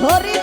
Corri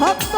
ভক্ত